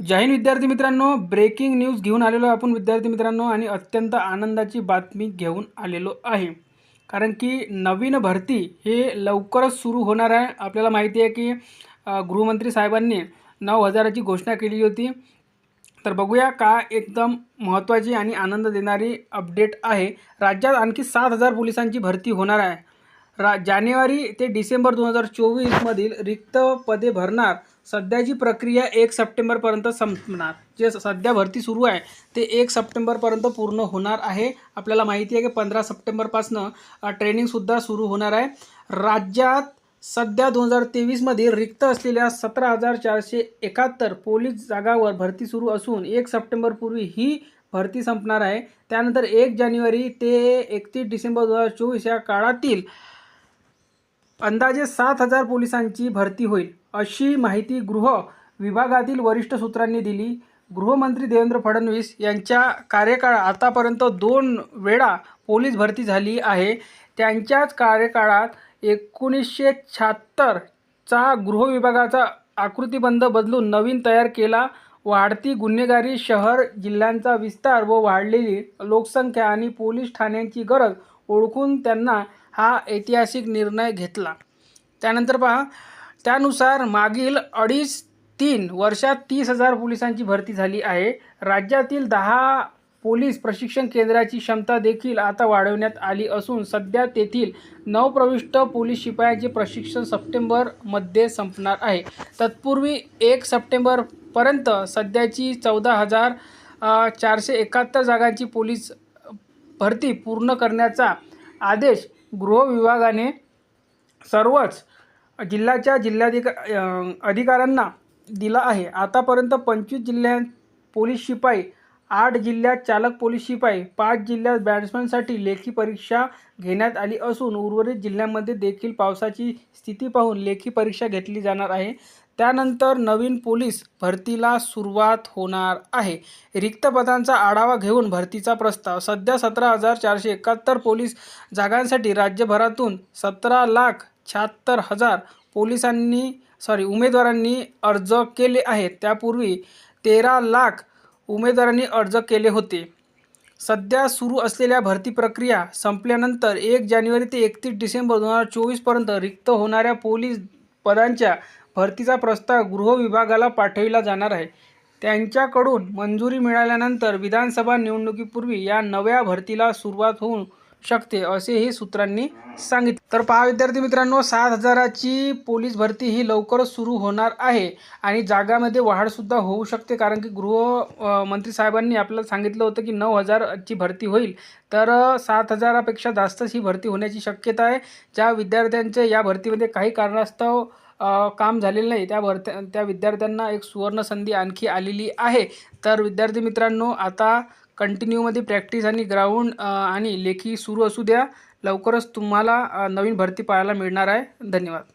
जय हिंद विद्यार्थी मित्रांनो. Breaking news घेऊन आलेलो आहे आपण विद्यार्थी मित्रांनो आणि अत्यंत आनंदाची बातमी घेऊन आलेलो आहे. कारण की नवीन भरती हे लवकरच सुरू होणार आहे. आपल्याला माहिती आहे की गृहमंत्री साहेबांनी नऊ हजाराची घोषणा केली होती. तर बघूया का एकदम महत्त्वाची आणि आनंद देणारी अपडेट आहे. राज्यात आणखी सात हजार पोलिसांची भरती होणार आहे. रा जानेवारी ते डिसेंबर दोन हजार चोवीसमधील रिक्त पदे भरणार सध्याची प्रक्रिया एक सप्टेंबरपर्यंत संपणार जे सध्या भरती सुरू आहे ते एक सप्टेंबरपर्यंत पूर्ण होणार आहे. आपल्याला माहिती आहे की पंधरा सप्टेंबरपासनं ट्रेनिंगसुद्धा सुरू होणार आहे. राज्यात सध्या दोन हजार तेवीसमध्ये रिक्त असलेल्या सतरा हजार चारशे एकाहत्तर पोलीस जागावर भरती सुरू असून एक सप्टेंबरपूर्वी ही भरती संपणार आहे. त्यानंतर एक जानेवारी ते एकतीस डिसेंबर दोन हजार चोवीस या काळातील अंदाजे सात हजार पोलिसांची भरती होईल अशी माहिती गृह विभागातील वरिष्ठ सूत्रांनी दिली. गृहमंत्री देवेंद्र फडणवीस यांच्या कार्यकाळात आतापर्यंत दोन वेळा पोलीस भरती झाली आहे. त्यांच्याच कार्यकाळात एकोणीसशे शहात्तरचा गृह विभागाचा आकृतीबंध बदलून नवीन तयार केला. वाढती गुन्हेगारी शहर जिल्ह्यांचा विस्तार व वाढलेली लोकसंख्या आणि पोलीस ठाण्यांची गरज ओळखून त्यांना हा ऐतिहासिक निर्णय घेतला. त्यानंतर पहा त्यानुसार मागील अडीच तीन वर्षात तीस हजार पोलिसांची भरती झाली आहे. राज्यातील दहा पोलीस प्रशिक्षण केंद्राची क्षमता देखील आता वाढवण्यात आली असून सध्या तेथील नवप्रविष्ट पोलीस शिपायांचे प्रशिक्षण सप्टेंबरमध्ये संपणार आहे. तत्पूर्वी एक सप्टेंबरपर्यंत सध्याची चौदा हजार चारशे एकाहत्तर जागांची पोलीस भरती पूर्ण करण्याचा आदेश गृह विभागाने सर्वच जिल्ह्याच्या जिल्हाधिका अधिकाऱ्यांना दिला आहे. आतापर्यंत पंचवीस जिल्ह्यात पोलीस शिपाई आठ जिल्ह्यात चालक पोलीस शिपाई पाच जिल्ह्यात बॅट्समनसाठी लेखी परीक्षा घेण्यात आली असून उर्वरित जिल्ह्यांमध्ये देखील पावसाची स्थिती पाहून लेखी परीक्षा घेतली जाणार आहे. त्यानंतर नवीन पोलीस भरतीला सुरुवात होणार आहे. रिक्त पदांचा आढावा घेऊन भरतीचा प्रस्ताव. सध्या सतरा हजार चारशे एकाहत्तर पोलीस जागांसाठी राज्यभरातून सतरा लाख शहात्तर हजार पोलिसांनी सॉरी उमेदवारांनी अर्ज केले आहेत. त्यापूर्वी तेरा लाख उमेदवारांनी अर्ज केले होते. सध्या सुरू असलेल्या भरती प्रक्रिया संपल्यानंतर एक जानेवारी ते एकतीस डिसेंबर दोन हजार चोवीसपर्यंत रिक्त होणाऱ्या पोलीस पदांच्या भरतीचा प्रस्ताव गृह विभागाला पाठविला जाणार आहे. त्यांच्याकडून मंजुरी मिळाल्यानंतर विधानसभा निवडणुकीपूर्वी या नव्या भरतीला सुरुवात होऊ शकते असेही सूत्रांनी सांगितले. तर पहा विद्यार्थी मित्रांनो सात हजाराची पोलीस भरती ही लवकरच सुरू होणार आहे आणि जागामध्ये वाढसुद्धा होऊ शकते कारण की गृह मंत्री साहेबांनी आपल्याला सांगितलं होतं की नऊ हजारची भरती होईल. तर सात हजारापेक्षा जास्तच ही भरती होण्याची शक्यता आहे. ज्या विद्यार्थ्यांचे या भरतीमध्ये काही कारणास्तव काम झालेलं नाही. त्या भरत्या त्या विद्यार्थ्यांना एक सुवर्ण संधी आणखी आलेली आहे. तर विद्यार्थी मित्रांनो आता कंटिन्यूमध्ये प्रॅक्टिस आणि ग्राउंड आणि लेखी सुरू असू द्या. लवकरच तुम्हाला नवीन भरती पाहायला मिळणार आहे. धन्यवाद.